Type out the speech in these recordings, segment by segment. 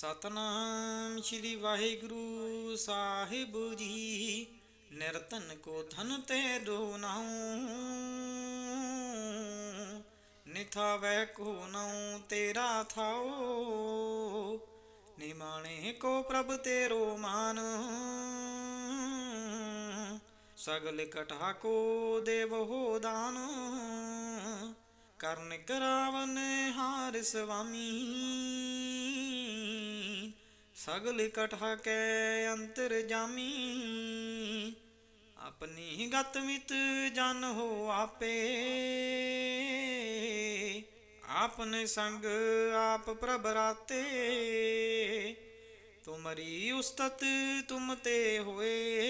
ਸਤਨਾਮ ਸ੍ਰੀ ਵਾਹਿਗੁਰੂ ਸਾਹਿਬ ਜੀ। ਨਿਰਤਨ ਕੋ ਧਨ ਤੇ ਦੋ ਨਿਥਾ ਨਿਥਾਵੈ ਕੋ ਨਾਉ ਤੇਰਾ ਥਾਉ। ਨਿਮਾਣੇ ਕੋ ਪ੍ਰਭ ਤੇਰੋ ਮਾਨ। ਸਗਲ ਕਟਾ ਕੋ ਦੇਵ ਹੋ ਦਾਨ। ਕਰਨ ਕਰਾਵਨ ਹਾਰ ਸੁਆਮੀ ਸਗਲ ਕਟਾ ਕੇ ਅੰਤਰ ਜਾਮੀ। ਆਪਣੀ ਗਤ ਮਿਤ ਜਨ ਹੋ ਆਪੇ। ਆਪਨੇ ਸੰਗ ਆਪ ਪ੍ਰਭ ਰਾਤੇ। ਤੁਮਰੀ ਉਸਤਤ ਤੁਮ ਤੇ ਹੋਏ।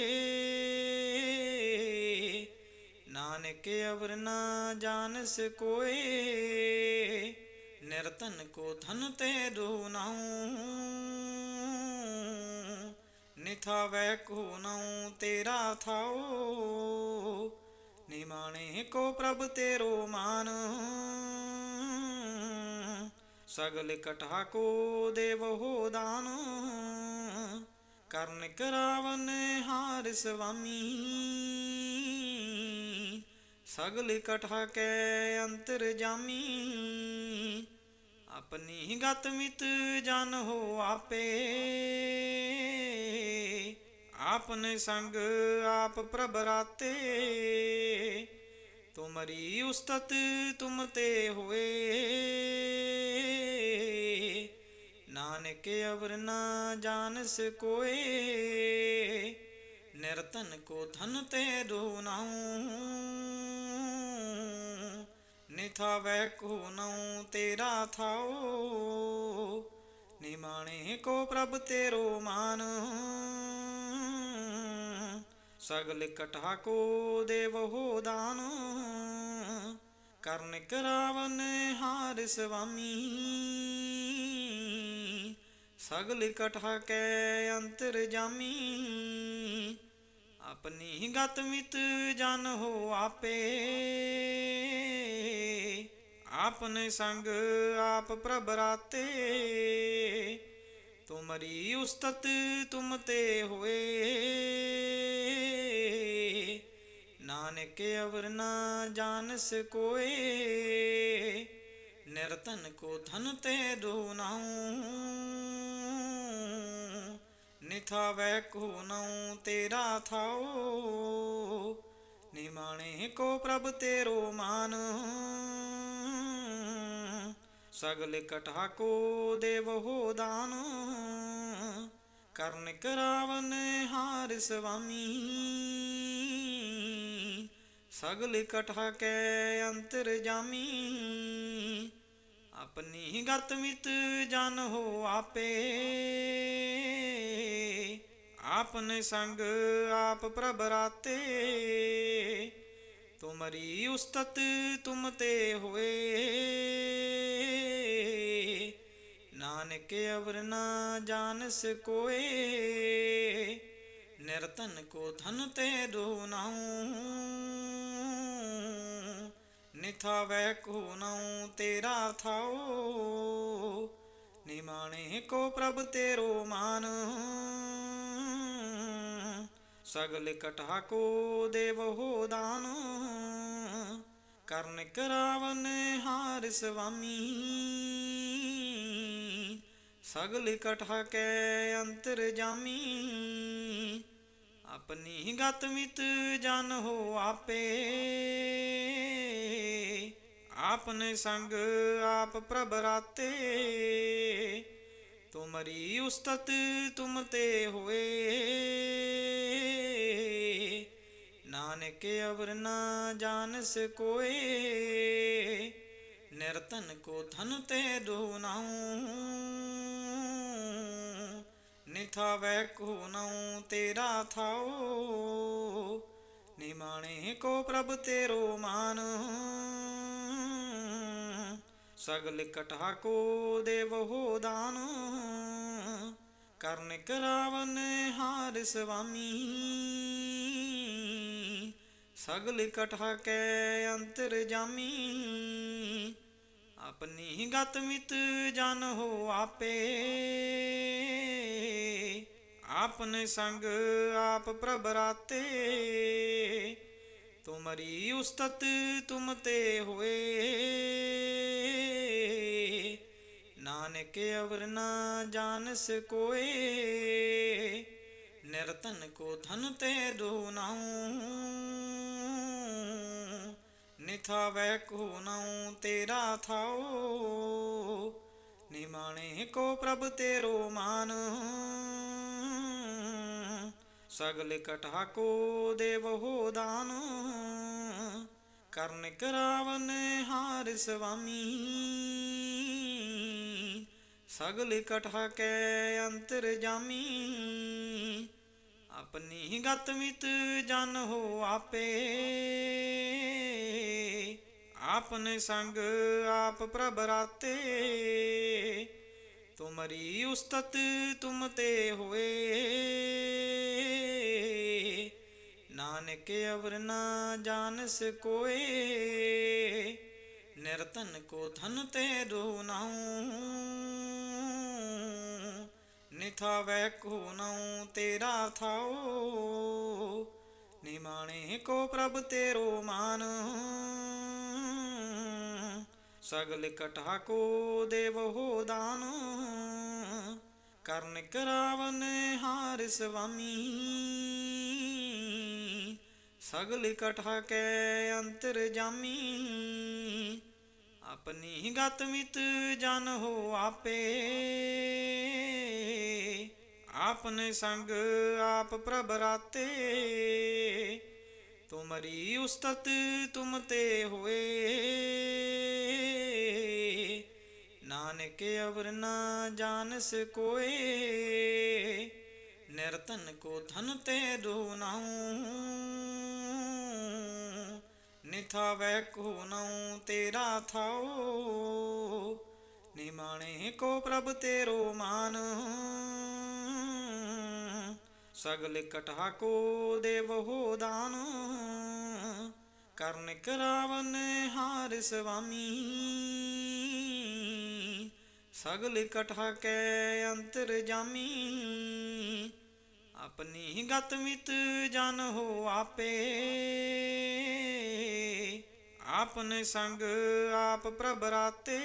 ਨਾਨਕ ਅਵਰ ਨਾ ਜਾਣਸ ਕੋਏ। ਨਿਰਤਨ ਕੋ ਧਨ ਤੇ ਦੋ ਨਾਉ। ਨਿਥਾਵੈ ਕੋ ਨਾਉ ਤੇਰਾ ਥਾਉ। ਨਿਮਾਣੇ ਕੋ ਪ੍ਰਭ ਤੇਰੋ ਮਾਨ। ਸਗਲ ਕਟਾ ਕੋ ਦੇਵ ਹੋ ਦਾਨ। ਕਰਨ ਕਰਾਵਨ ਹਾਰ ਸਵਾਮੀ। ਸਗਲ ਕਟਾ ਕੇ ਅੰਤਰ ਜਾਮੀ। ਆਪਣੀ ਗਤ ਮਿਤ ਜਨ ਹੋ ਆਪੇ। ਆਪਨੇ ਸੰਗ ਆਪ ਪ੍ਰਭ ਰਾਤੇ। ਤੁਮਰੀ ਉਸਤਤ, ਤੁਮ ਤੇ ਹੋਏ। ਨਾਨਕ ਅਵਰ ਨਾ ਜਾਣਸ ਕੋਏ। ਨਿਰਤਨ ਕੋ ਧਨ ਤੇ ਦੋ ਨਾਉ। ਨਿਥਾਵੈ ਕੋ ਨਉ ਤੇਰਾ ਥਾਉ, ਨਿਮਾਣੇ ਕੋ ਪ੍ਰਭ ਤੇਰੋ ਮਾਨ। ਸਗਲ ਕਟਾ ਕੋ ਦੇਵ ਹੋ ਦਾਨ, ਕਰਨ ਕਰਾਵਨ ਹਾਰ ਸੁਆਮੀ ਸਗਲ ਕਟਾ ਕੈ ਅੰਤਰ ਜਾਮੀ। ਆਪਣੀ ਗਤ ਮਿਤ ਜਨ ਹੋ ਆਪੇ। ਆਪਨੇ ਸੰਗ ਆਪ ਪ੍ਰਭ ਰਾਤੇ। ਤੁਮਰੀ ਉਸਤਤ ਤੁਮ ਤੇ ਹੋਏ। ਨਾਨਕ ਅਵਰ ਨਾ ਜਾਣਸ ਕੋਏ। ਨਿਰਤਨ ਕੋ ਧਨ ਤੇ ਦੋ ਨਾਉ। ਨਿਥਾਵੈ ਕੋ ਨਾਉ ਤੇਰਾ ਥਾਉ ਨਿਮਾਣੇ ਕੋ ਪ੍ਰਭ ਤੇਰੋ ਮਾਨ। ਸਗਲ ਕਟਾ ਕੋ ਦੇਵ ਹੋ ਦਾਨ, ਕਰਨ ਕਰਾਵਨ ਹਾਰ ਸਵਾਮੀ। ਸਗਲ ਕਟਾ ਕੈ ਅੰਤਰ ਜਾਮੀ ਆਪਣੀ ਗਤ ਮਿਤ ਜਨ ਹੋ ਆਪੇ। ਆਪਨੇ ਸੰਗ ਆਪ ਪ੍ਰਭ ਰਾਤੇ ਤੁਮਰੀ ਉਸਤਤ ਤੁਮ ਤੇ ਹੋਏ। ਨਾਨਕ ਅਵਰ ਨਾ ਜਾਣਸ ਕੋਏ। ਨਿਰਤਨ ਕੋ ਧਨ ਤੇ ਦੋ ਨਾਉ। ਨਿਥਾਵੈ ਕੋ ਨਾਉ ਤੇਰਾ ਥਾਉ, ਨਿਮਾਣੇ ਕੋ ਪ੍ਰਭ ਤੇਰੋ ਮਾਨ। ਸਗਲ ਕਟਾ ਕੋ ਦੇਵ ਹੋ ਦਾਨ, ਕਰਨ ਕਰਾਵਨ ਹਾਰ ਸੁਆਮੀ ਸਗਲ ਕਟਾ ਕੈ ਅੰਤਰ ਜਾਮੀ, ਆਪਣੀ ਗਤ ਮਿਤ ਜਨ ਹੋ ਆਪੇ। ਆਪਨੇ ਸੰਗ ਆਪ ਪ੍ਰਭ ਰਾਤੇ ਤੁਮਰੀ ਉਸਤਤ ਤੁਮ ਤੇ ਹੋਏ ਨਾਨਕ ਅਵਰ ਨਾ ਜਾਣਸ ਕੋਏ ਨਿਰਤਨ ਕੋ ਧਨ ਤੇ ਦੋ ਨਾਉ ਨਿਥਾਵੈ ਕੋ ਨਾਉ ਤੇਰਾ ਥਾਉ ਨਿਮਾਣੇ ਕੋ ਪ੍ਰਭ ਤੇਰੋ ਮਾਨ। ਸਗਲ ਕਟਾ ਕੋ ਦੇਵ ਹੋ ਦਾਨ। ਕਰਨ ਕਰਾਵਨ ਹਾਰ ਸੁਆਮੀ ਸਗਲ ਕਟਾ ਕੇ ਅੰਤਰ ਜਾਮੀ। ਆਪਣੀ ਗਤ ਮਿਤ ਜਨ ਹੋ ਆਪੇ। ਆਪਨ ਸੰਗ ਆਪ ਪ੍ਰਭ ਰਾਤੇ ਤੁਮਰੀ ਉਸਤਤ ਤੁਮ ਤੇ ਹੋਏ ਨਾਨਕ ਅਵਰ ਨਾ ਜਾਣਸ ਕੋਏ ਨਿਰਤਨ ਕੋ ਧਨ ਤੇ ਦੋ ਨਾਉ ਨਿਥਾਵੈ ਕੋ ਨਾਉ ਤੇਰਾ ਥਾਉ ਨਿਮਾਣੇ ਕੋ ਪ੍ਰਭ ਤੇਰੋ ਮਾਨ ਸਗਲ ਕਟਾ ਕੋ ਦੇਵ ਹੋ ਦਾਨ, ਕਰਨ ਕਰਾਵਨ ਹਾਰ ਸੁਆਮੀ ਸਗਲ ਕਟਾ ਕੈ ਅੰਤਰ ਜਾਮੀ, ਆਪਣੀ ਗਤ ਮਿਤ ਜਨ ਹੋ ਆਪੇ। ਆਪਨ ਸੰਗ ਆਪ ਪ੍ਰਭ ਰਾਤੇ ਤੁਮਰੀ ਉਸਤਤ ਤੁਮ ਤੇ ਹੋਏ। ਨਾਨਕ ਅਵਰ ਨਾ ਜਾਣਸ ਕੋਏ। ਨਿਰਤਨ ਕੋ ਧਨ ਤੇ ਦੋ ਨਾਉ। ਨਿਥਾਵੈ ਕੋ ਨਾਉ ਤੇਰਾ ਥਾਓ ਨਿਮਾਣੇ ਕੋ ਪ੍ਰਭ ਤੇਰੋ ਮਾਨ। ਸਗਲ ਕਟਾ ਕੋ ਦੇਵ ਹੋ ਦਾਨ, ਕਰਨ ਕਰਾਵਨ ਹਾਰ ਸੁਆਮੀ ਸਗਲ ਕਟਾ ਕੇ ਅੰਤਰ ਜਾਮੀ, ਆਪਣੀ ਗਤ ਮਿਤ ਜਨ ਹੋ ਆਪੇ। ਆਪਨ ਸੰਗ ਆਪ ਪ੍ਰਭ ਰਾਤੇ, ਤੁਮਰੀ ਉਸਤਤ ਤੁਮ ਤੇ ਹੋਏ। ਨਾਨਕ ਅਵਰ ਨਾ ਜਾਣਸ ਕੋਏ ਨਿਰਤਨ ਕੋ ਧਨ ਤੇ ਦੋ ਨਾਉ। ਨਿਥਾਵੈ ਕੋ ਨਾਉ ਤੇਰਾ ਥਾਉ। ਨਿਮਾਣੇ ਕੋ ਪ੍ਰਭ ਤੇਰੋ ਮਾਨ। ਸਗਲ ਕਟਾ ਕੋ ਦੇਵ ਹੋ ਦਾਨ। ਕਰਨ ਕਰਾਵਨ ਹਾਰ ਸੁਆਮੀ ਸਗਲ ਕਠਾ ਕੈ ਅੰਤਰ ਜਾਮੀ। ਆਪਣੀ ਗਤ ਮਿਤ ਜਨ ਹੋ ਆਪੇ। ਆਪਨ ਸੰਗ ਆਪ ਪ੍ਰਭ ਰਾਤੇ।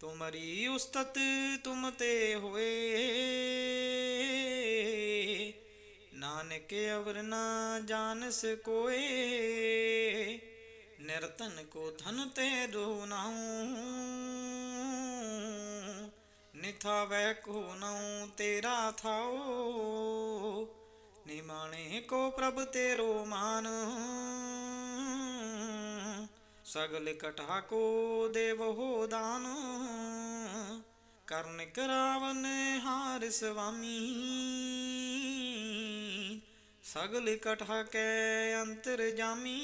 ਤੁਮਰੀ ਉਸਤਤ ਤੁਮ ਤੇ ਹੋਏ। ਨਾਨਕ ਅਵਰ ਨਾ ਜਾਣਸ ਕੋਏ। ਨਿਰਤਨ ਕੋ ਧਨ ਤੇ ਦੋ ਨਾਉ। ਨਿਥਾਵੈ ਕੋ ਨਾਉ ਤੇਰਾ ਥਾਉ। ਨਿਮਾਣੇ ਕੋ ਪ੍ਰਭ ਤੇਰੋ ਮਾਨ। ਸਗਲ ਕਟਾ ਕੋ ਦੇਵ ਹੋ ਦਾਨ। ਕਰਨ ਕਰਾਵਨ ਹਾਰ ਸੁਆਮੀ ਸਗਲ ਕਠਾ ਕੇ ਅੰਤਰ ਜਾਮੀ।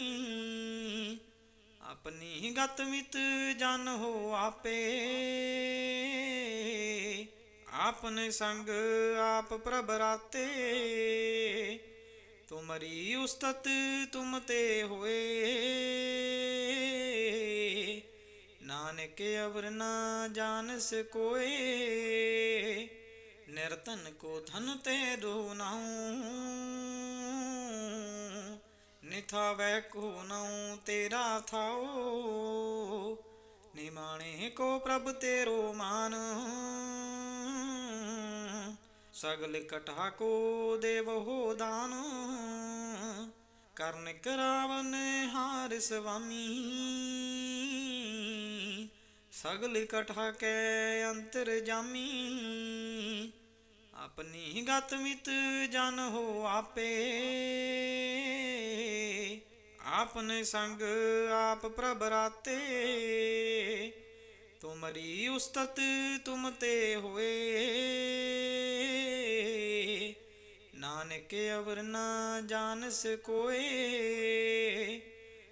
ਆਪਣੀ ਗਤ ਮਿਤ ਜਨ ਹੋ ਆਪੇ। ਆਪਨ ਸੰਗ ਆਪ ਪ੍ਰਭ ਰਾਤੇ। ਤੁਮਰੀ ਉਸਤਤ ਤੁਮ ਤੇ ਹੋਏ। ਨਾਨਕ ਅਵਰ ਨਾ ਜਾਣਸ ਕੋਏ ਨਿਰਤਨ ਕੋ ਧਨ ਤੇ ਦੋ ਨਾਉ। ਨਿਥਾਵੈ ਕੋ ਨਉ ਤੇਰਾ ਥਾਉ ਨਿਮਾਣੇ ਕੋ ਪ੍ਰਭ ਤੇਰੋ ਮਾਨ। ਸਗਲ ਕਟਾ ਕੋ ਦੇਵ ਹੋ ਦਾਨ, ਕਰਨ ਕਰਾਵਨ ਹਾਰ ਸਵਾਮੀ। ਸਗਲ ਕਟਾ ਕੇ ਅੰਤਰ ਜਾਮੀ ਆਪਣੀ ਗਤ ਮਿਤ ਜਨ ਹੋ ਆਪੇ ਆਪਨ ਸੰਗ ਆਪ ਪ੍ਰਭ ਰਾਤੇ ਤੁਮਰੀ ਉਸਤਤ ਤੁਮ ਤੇ ਹੋਏ ਨਾਨਕ ਅਵਰ ਨਾ ਜਾਣਸ ਕੋਏ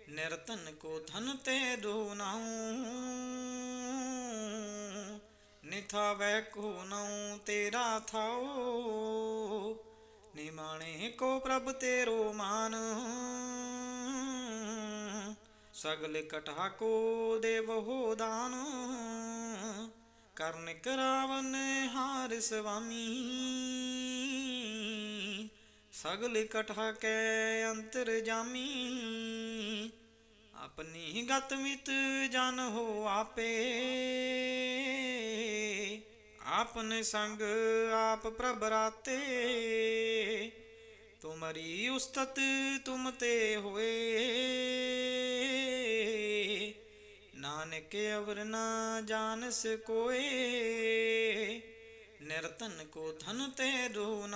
ਨਿਰਤਨ ਕੋ ਧਨ ਤੇ ਦੋ ਨਾਉ ਨਿਥਾਵੈ ਕੋ ਨਉ ਤੇਰਾ ਥਾਉ ਨਿਮਾਣੇ ਕੋ ਪ੍ਰਭ ਤੇਰੋ ਮਾਨ। ਸਗਲ ਕਟਾ ਕੋ ਦੇਵ ਹੋ ਦਾਨ, ਕਰਨ ਕਰਾਵਨ ਹਾਰ ਸੁਆਮੀ ਸਗਲ ਇਕਠਾ ਕੈ ਅੰਤਰ ਜਾਮੀ ਆਪਣੀ ਗਤ ਮਿਤ ਜਨ ਹੋ ਆਪੇ ਆਪਨ ਸੰਗ ਆਪ ਪ੍ਰਭ ਰਾਤੇ ਤੁਮਰੀ ਉਸਤਤ ਤੁਮ ਤੇ ਹੋਏ ਨਾਨਕ ਅਵਰ ਨਾ ਜਾਣਸ ਕੋਏ ਨਿਰਤਨ ਕੋ ਧਨ ਤੇ ਰੋ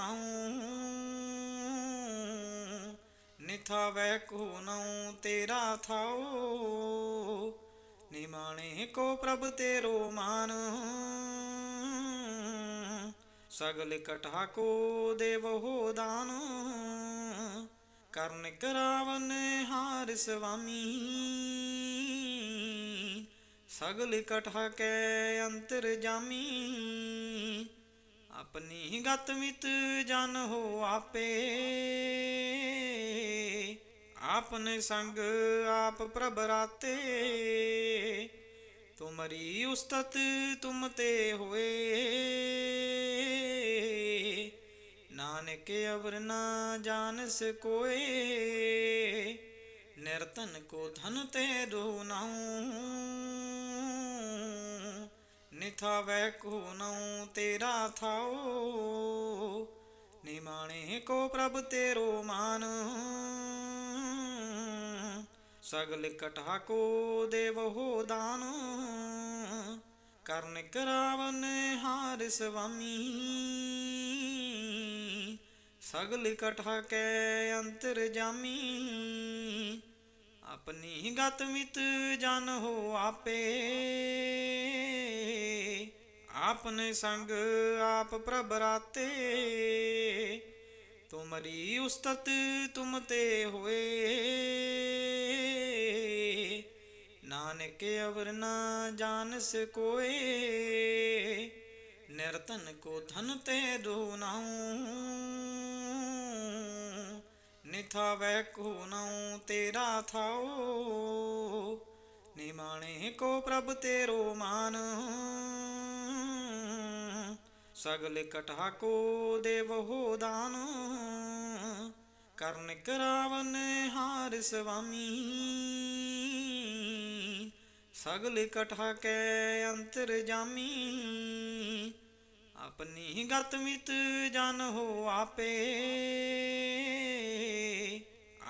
ਨਿਥਾ ਵੈ ਕੋ ਨਾਉ ਤੇਰਾ ਥਾਉ, ਨਿਮਾਣੇ ਕੋ ਪ੍ਰਭ ਤੇਰੋ ਮਾਨ। ਸਗਲ ਇਕਠਾ ਕੋ ਦੇਵੋ ਹੋ ਦਾਨ, ਕਰਨ ਕਰਾਵਨ ਹਾਰ ਸਵਾਮੀ। ਸਗਲ ਇਕਠਾ ਕੈ ਅੰਤਰ ਜਾਮੀ ਆਪਣੀ ਗਤ ਮਿਤ ਜਨ ਹੋ ਆਪੇ। ਆਪਨ ਸੰਗ ਆਪ ਪ੍ਰਭ ਰਾਤੇ। ਤੁਮਰੀ ਉਸਤਤ ਤੁਮ ਤੇ ਹੋਏ। ਨਾਨਕ ਅਵਰ ਨਾ ਜਾਣਸ ਕੋਏ ਨਿਰਤਨ ਕੋ ਧਨ ਤੇ ਦੋ ਨਾਉ। ਨਿਥਾਵੈ ਕੋ ਨਾਉ ਤੇਰਾ ਥਾਉ ਨਿਮਾਣੇ ਕੋ ਪ੍ਰਭ ਤੇਰੋ ਮਾਨ। ਸਗਲ ਇਕਠਾ ਕੋ ਦੇਵ ਹੋ ਦਾਨ, ਕਰਨ ਕਰਾਵਨ ਹਾਰ ਸਵਾਮੀ। ਸਗਲ ਇਕਠਾ ਕੈ ਅੰਤਰ ਜਾਮੀ, ਆਪਣੀ ਗਤ ਮਿਤ ਜਨ ਹੋ ਆਪੇ। ਆਪਨ ਸੰਗ ਆਪ ਪ੍ਰਭ ਰਾਤੇ ਤੁਮਰੀ ਉਸਤਤ ਤੁਮ ਤੇ ਹੋਏ ਨਾਨਕ ਅਵਰ ਨਾ ਜਾਣਸ ਕੋਏ ਨਿਰਤਨ ਕੋ ਧਨ ਤੇ ਰੋ ਨਾਉ ਨਿਥਾਵੈ ਕੋ ਨਾਉ ਤੇਰਾ ਥਾਉ ਨਿਮਾਣੇ ਕੋ ਪ੍ਰਭ ਤੇਰੋ ਮਾਨ। ਸਗਲ ਇਕਠਾ ਕੋ ਦੇਵ ਹੋ ਦਾਨ। ਕਰਨ ਕਰਾਵਨ ਹਾਰ ਸਵਾਮੀ। ਸਗਲ ਇਕਠਾ ਕੈ ਅੰਤਰ ਜਾਮੀ। ਆਪਣੀ ਗਤ ਮਿਤ ਜਨ ਹੋ ਆਪੇ।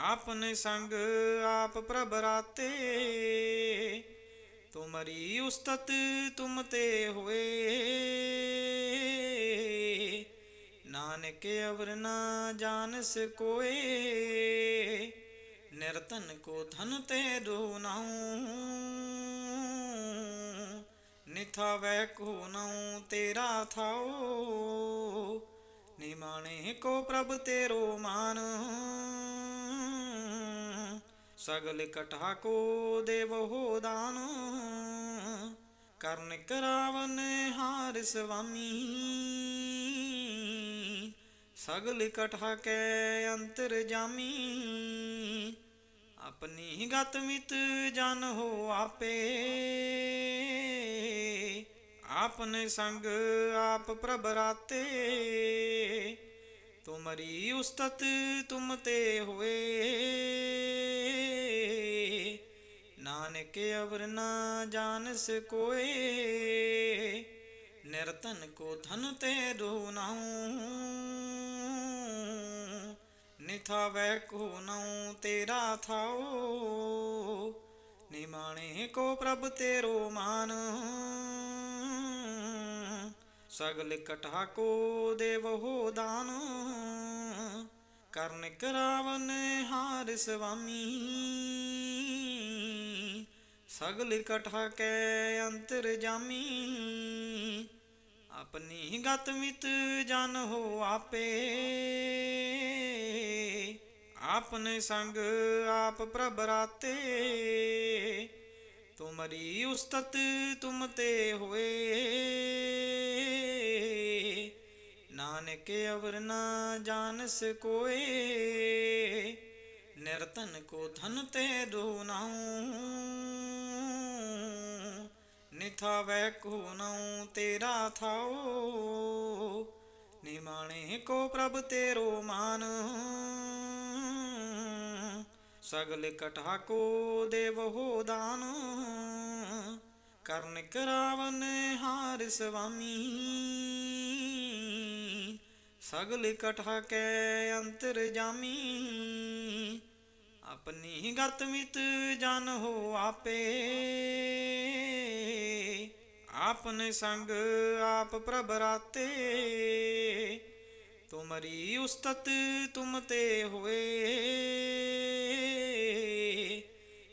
ਆਪਨ ਸੰਗ ਆਪ ਪ੍ਰਭ ਰਾਤੇ ਤੁਮਰੀ ਉਸਤਤ ਤੁਮ ਤੇ ਹੋਏ ਨਾਨਕ ਅਵਰ ਨਾ ਜਾਣਸ ਕੋਏ ਨਿਰਤਨ ਕੋ ਧਨ ਤੇ ਰੋ ਨਾਉ ਨਿਥਾਵੈ ਕੋ ਨਾਉ ਤੇਰਾ ਥਾਉ ਨਿਮਾਣੇ ਕੋ ਪ੍ਰਭ ਤੇਰੋ ਮਾਨ। ਸਗਲ ਇਕਠਾ ਕੋ ਦੇਵ ਹੋ ਦਾਨ। ਕਰਨ ਕਰਾਵਨ ਹਾਰ ਸਵਾਮੀ। ਸਗਲ ਇਕਠਾ ਕੇ ਅੰਤਰ ਜਾਮੀ। ਆਪਣੀ ਗਤ ਮਿਤ ਜਨ ਹੋ ਆਪੇ। ਆਪਨ ਸੰਗ ਆਪ ਪ੍ਰਭ ਰਾਤੇ ਤੁਮਰੀ ਉਸਤਤ ਤੁਮ ਤੇ ਹੋਏ ਨਾਨਕ ਅਵਰ ਨਾ ਜਾਣਸ ਕੋਏ ਨਿਰਤਨ ਕੋ ਧਨ ਤੇ ਰੋ ਨਾਉ ਨਿਥਾਵੈ ਕੋ ਨਾਉ ਤੇਰਾ ਥਾਉ ਨਿਮਾਣੇ ਕੋ ਪ੍ਰਭ ਤੇਰੋ ਮਾਨ। ਸਗਲ ਇਕਠਾ ਕੋ ਦੇਵ ਹੋ ਦਾਨ। ਕਰਨ ਕਰਾਵਨ ਹਾਰ ਸਵਾਮੀ। ਸਗਲ ਇਕਠਾ ਕੈ ਅੰਤਰ ਜਾਮੀ। ਆਪਣੀ ਗਤ ਮਿਤ ਜਨ ਹੋ ਆਪੇ। ਆਪਨ ਸੰਗ ਆਪ ਪ੍ਰਭ ਰਾਤੇ। ਤੁਮਰੀ ਉਸਤਤ ਤੁਮ ਤੇ ਹੋਏ। ਨਾਨਕ ਅਵਰ ਨਾ ਜਾਣਸ ਕੋਏ। ਨਿਰਤਨ ਕੋ ਧਨ ਤੇ ਰੋ ਨਾਉ। ਨਿਥਾਵੈ ਕੋ ਨਾਉ ਤੇਰਾ ਥਾਓ ਨਿਮਾਣੇ ਕੋ ਪ੍ਰਭ ਤੇਰੋ ਮਾਨ। ਸਗਲ ਇਕਠਾ ਕੋ ਦੇਵ ਹੋ ਦਾਨ, ਕਰਨ ਕਰਾਵਨ ਹਾਰ ਸੁਆਮੀ ਸਗਲ ਇਕਠਾ ਕੇ ਅੰਤਰ ਜਾਮੀ, ਆਪਣੀ ਗਤ ਮਿਤ ਜਨ ਹੋ ਆਪੇ। ਆਪਨ ਸੰਗ ਆਪ ਪ੍ਰਭ ਰਾਤੇ ਤੁਮਰੀ ਉਸਤਤ ਤੁਮ ਤੇ ਹੋਏ।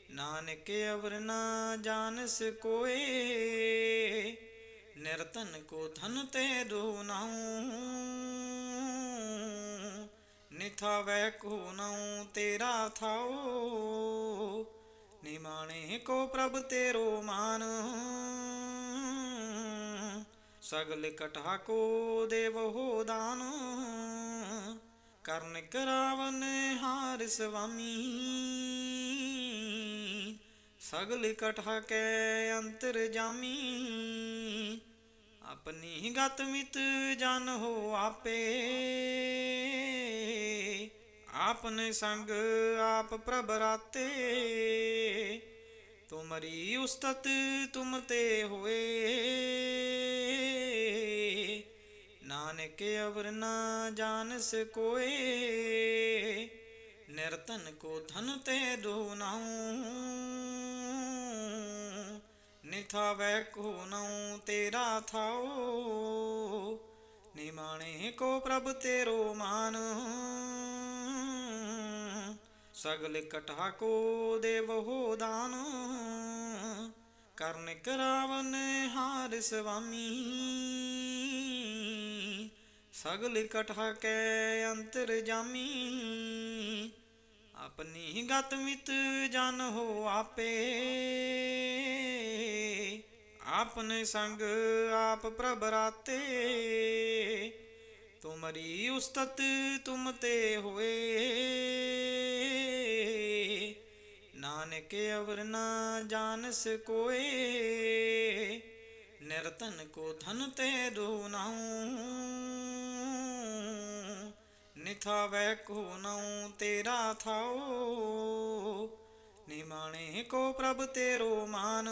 ਨਾਨਕ ਅਵਰ ਨਾ ਜਾਣਸ ਕੋਏ। ਨਿਰਤਨ ਕੋ ਧਨ ਤੇ ਦੋ ਨਾਉ। ਨਿਥਾਵੈ ਕੋ ਨਾਉ ਤੇਰਾ ਥਾਉ। ਨਿਮਾਣੇ ਕੋ ਪ੍ਰਭ ਤੇਰੋ ਮਾਨ। ਸਗਲ ਇਕਠਾ ਕੋ ਦੇਵ ਹੋ ਦਾਨ, ਕਰਨ ਕਰਾਵਨ ਹਾਰ ਸੁਆਮੀ ਸਗਲ ਇਕਠਾ ਕੇ ਅੰਤਰ ਜਾਮੀ, ਆਪਣੀ ਗਤ ਮਿਤ ਜਨ ਹੋ ਆਪੇ। ਆਪਨ ਸੰਗ ਆਪ ਪ੍ਰਭ ਰਾਤੇ ਤੁਮਰੀ ਉਸਤਤ ਤੁਮ ਤੇ ਹੋਏ। ਨਾਨਕ ਅਵਰ ਨਾ ਜਾਣਸ ਕੋਏ। ਨਿਰਤਨ ਕੋ ਧਨ ਤੇ ਦੋ ਨਾਉ। ਨਿਥਾਵੈ ਕੋ ਨਾਉ ਤੇਰਾ ਥਾਓ ਨਿਮਾਣੇ ਕੋ ਪ੍ਰਭ ਤੇਰੋ ਮਾਨ। ਸਗਲ ਇਕਠਾ ਕੋ ਦੇਵ ਦਾਨ। ਕਰਨ ਕਰਾਵਨ ਹਾਰ ਸੁਆਮੀ ਸਗਲ ਇਕਠਾ ਕੈ ਅੰਤਰ ਜਾਮੀ। ਆਪਣੀ ਗਤ ਮਿਤ ਜਨ ਹੋ ਆਪੇ। ਆਪਨ ਸੰਗ ਆਪ ਪ੍ਰਭ ਰਾਤੇ। ਤੁਮਰੀ ਉਸਤਤ ਤੁਮ ਤੇ ਹੋਏ ਨਾਨਕ ਅਵਰ ਨਾ ਜਾਣਸ ਕੋਏ ਨਿਰਤਨ ਕੋ ਧਨ ਤੇ ਦੋ ਨਾਉ ਨਿਥਾਵੈ ਕੋ ਨਾਉ ਤੇਰਾ ਥਾਉ ਨਿਮਾਣੇ ਕੋ ਪ੍ਰਭ ਤੇਰੋ ਮਾਨ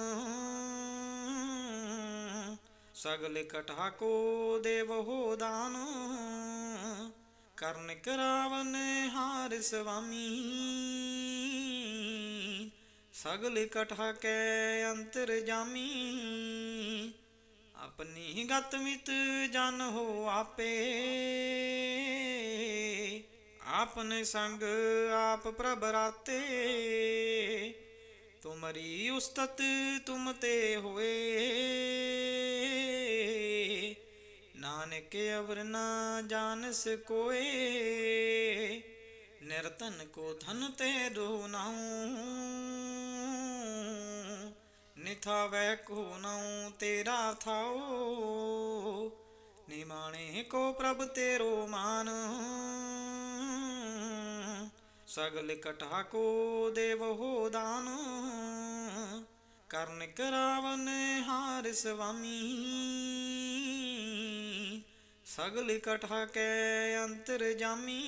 ਸਗਲ ਇਕਠਾ ਕੋ ਦੇਵ ਹੋ ਦਾਨ, ਕਰਨ ਕਰਾਵਨ ਹਾਰ ਸੁਆਮੀ ਸਗਲ ਇਕਠਾ ਕੈ ਅੰਤਰ ਜਾਮੀ, ਆਪਣੀ ਗਤ ਮਿਤ ਜਨ ਹੋ ਆਪੇ। ਆਪਨ ਸੰਗ ਆਪ ਪ੍ਰਭ ਰਾਤੇ ਤੁਮਰੀ ਉਸਤਤ ਤੁਮ ਤੇ ਹੋਏ ਨਾਨਕ ਅਵਰ ਨਾ ਜਾਣਸ ਕੋਏ ਨਿਰਤਨ ਕੋ ਧਨ ਤੇ ਦੋ ਨਾਉ ਨਿਥਾਵੈ ਕੋ ਨਾਉ ਤੇਰਾ ਥਾਉ ਨਿਮਾਣੇ ਕੋ ਪ੍ਰਭ ਤੇਰੋ ਮਾਨ ਸਗਲ ਇਕਠਾ ਕੋ ਦੇਵ ਹੋ ਦਾਨ। ਕਰਨ ਕਰਾਵਨ ਹਾਰ ਸੁਆਮੀ ਸਗਲ ਇਕਠਾ ਕੇ ਅੰਤਰ ਜਾਮੀ।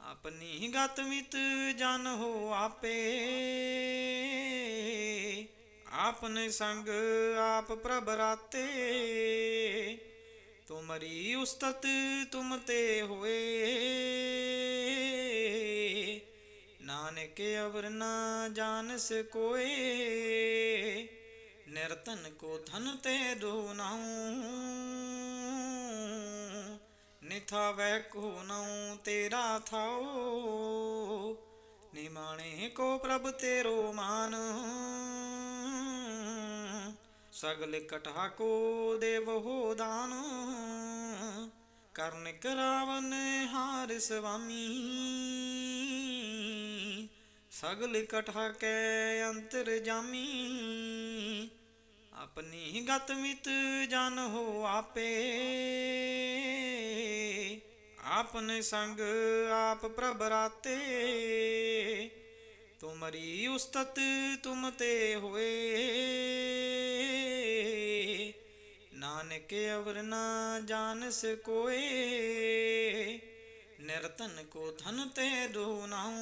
ਆਪਣੀ ਗਤ ਮਿਤ ਜਨ ਹੋ ਆਪੇ। ਆਪਨ ਸੰਗ ਆਪ ਪ੍ਰਭ ਰਾਤੇ। ਤੁਮਰੀ ਉਸਤਤ ਤੁਮ ਤੇ ਹੋਏ। ਨਾਨਕ ਅਵਰ ਨਾ ਜਾਣਸ ਕੋਏ। ਨਿਰਤਨ ਕੋ ਧਨ ਤੇ ਦੋ ਨਾਉ। ਨਿਥਾਵੈ ਕੋ ਨਾਉ ਤੇਰਾ ਥਾਉ। ਨਿਮਾਣੇ ਕੋ ਪ੍ਰਭ ਤੇਰੋ ਮਾਨ। ਸਗਲ ਇਕਠਾ ਕੋ ਦੇਵ ਹੋ ਦਾਨ, ਕਰਨ ਕਰਾਵਨ ਹਾਰ ਸੁਆਮੀ ਸਗਲ ਇਕਠਾ ਕੇ ਅੰਤਰ ਜਾਮੀ, ਆਪਣੀ ਗਤ ਮਿਤ ਜਨ ਹੋ ਆਪੇ। ਆਪਨ ਸੰਗ ਆਪ ਪ੍ਰਭ ਰਾਤੇ ਤੁਮਰੀ ਉਸਤਤ ਤੁਮ ਤੇ ਹੋਏ। ਨਾਨਕ ਅਵਰ ਨਾ ਜਾਣਸ ਕੋਏ। ਨਿਰਤਨ ਕੋ ਧਨ ਤੇ ਦੋ ਨਾਉ।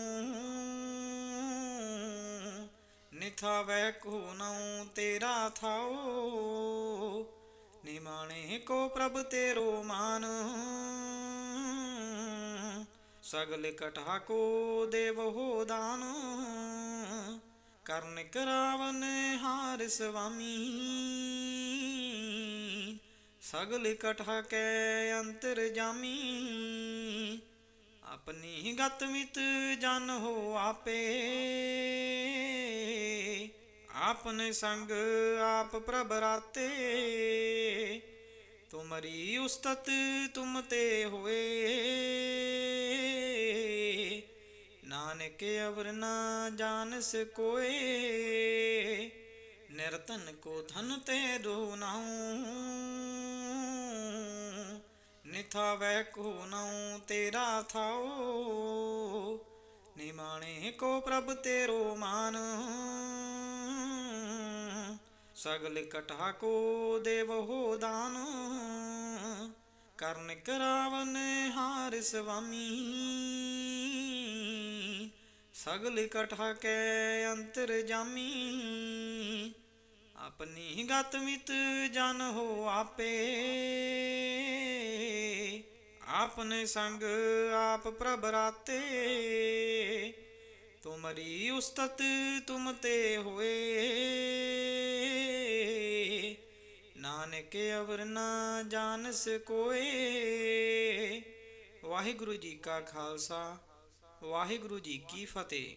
ਨਿਥਾਵੈ ਕੋ ਨਾਉ ਤੇਰਾ ਥਾਓ ਨਿਮਾਣੇ ਕੋ ਪ੍ਰਭ ਤੇਰੋ ਮਾਨ। ਸਗਲ ਕਟਾ ਕੋ ਦੇਵ ਹੋ ਦਾਨ, ਕਰਨ ਕਰਾਵਨ ਹਾਰ ਸੁਆਮੀ ਸਗਲ ਇਕਠਾ ਕੈ ਅੰਤਰ ਜਾਮੀ, ਆਪਣੀ ਗਤ ਮਿਤ ਜਨ ਹੋ ਆਪੇ। ਆਪਨੇ ਸੰਗ ਆਪ ਪ੍ਰਭ ਰਾਤੇ ਤੁਮਰੀ ਉਸਤਤ ਤੁਮ ਤੇ ਹੋਏ ਨਾਨਕ ਅਵਰ ਨਾ ਜਾਣਸ ਕੋਏ ਨਿਰਤਨ ਕੋ ਧਨ ਤੇ ਦੋ ਨਾਉ ਨਿਥਾਵੈ ਕੋ ਨਾਉ ਤੇਰਾ ਥਾਉ ਨਿਮਾਣੇ ਕੋ ਪ੍ਰਭ ਤੇਰੋ ਮਾਨ ਸਗਲ ਕਟਾ ਕੋ ਦੇਵ ਹੋ ਦਾਨ, ਕਰਨ ਕਰਾਵਨ ਹਾਰ ਸੁਆਮੀ ਸਗਲ ਇਕਠਾ ਕੇ ਅੰਤਰ ਜਾਮੀ, ਆਪਣੀ ਗਤ ਮਿਤ ਜਨ ਹੋ ਆਪੇ। ਆਪਨੇ ਸੰਗ ਆਪ ਪ੍ਰਭ ਰਾਤੇ ਤੁਮਰੀ ਉਸਤਤ ਤੁਮ ਤੇ ਹੋਏ। ਨਾਨਕ ਅਵਰ ਨਾ ਜਾਣਸ ਕੋਏ। ਵਾਹਿਗੁਰੂ ਜੀ ਕਾ ਖਾਲਸਾ, ਵਾਹਿਗੁਰੂ ਜੀ ਕੀ ਫਤਿਹ।